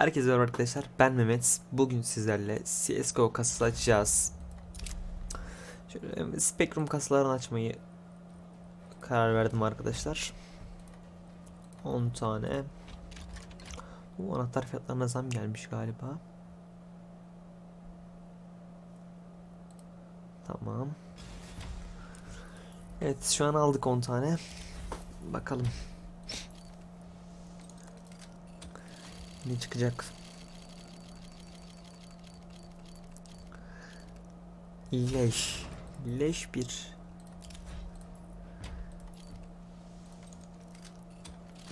Herkese merhaba arkadaşlar. Ben Mehmet. Bugün sizlerle CSGO kasası açacağız. Şöyle Spectrum kasalarını açmayı karar verdim arkadaşlar. 10 tane. Bu anahtar fiyatlarına zam gelmiş galiba. Tamam. Evet şu an aldık 10 tane. Bakalım. Ne çıkacak? Leş. Leş bir.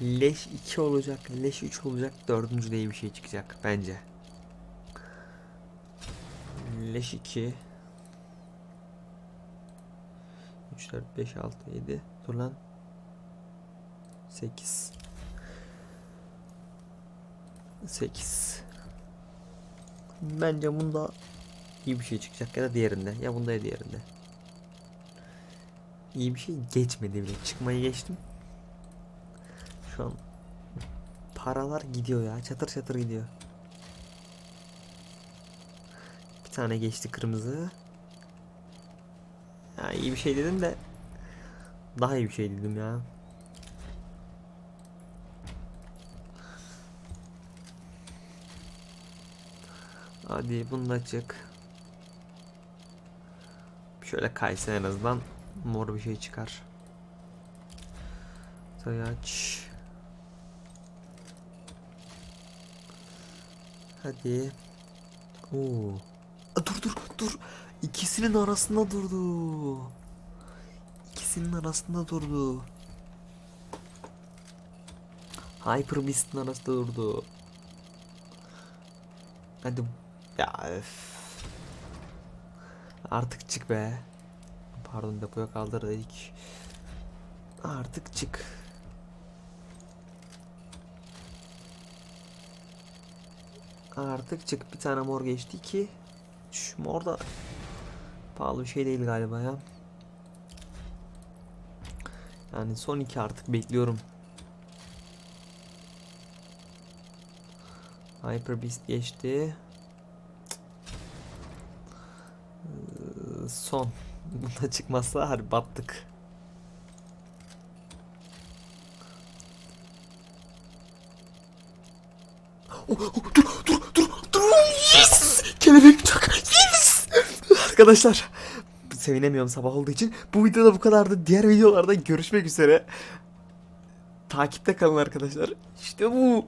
Leş 2 olacak. Leş 3 olacak. Dördüncü diye bir şey çıkacak bence. Leş 2. 3, 4, 5, 6, 7. Dur lan. 8. 8 Bence bunda iyi bir şey çıkacak ya da diğerinde. Ya bunda ya diğerinde. İyi bir şey geçmedi bile. Çıkmayı geçtim. Şu an paralar gidiyor ya. Çatır çatır gidiyor. Bir tane geçti kırmızı. Ya iyi bir şey dedim de daha iyi bir şey dedim ya. Hadi bunu da çık. Şöyle kaysın en azından mor bir şey çıkar. Sayaç. Hadi. Oo. Aa, dur dur dur. İkisinin arasında durdu. İkisinin arasında durdu. Hyper Beast'in arasında durdu. Hadi ya öf. Artık çık be. Pardon depoya kaldır dedik. Artık çık. Artık çık. Bir tane mor geçti ki. Şu mor da pahalı bir şey değil galiba ya. Yani son iki artık bekliyorum. Hyper Beast geçti. Son. Bunda çıkmazsa harbi battık. Oh, oh, dur dur dur dur. Yes! Kelebek uçak yes! Arkadaşlar sevinemiyorum sabah olduğu için. Bu videoda bu kadardı. Diğer videolarda görüşmek üzere. Takipte kalın arkadaşlar. İşte bu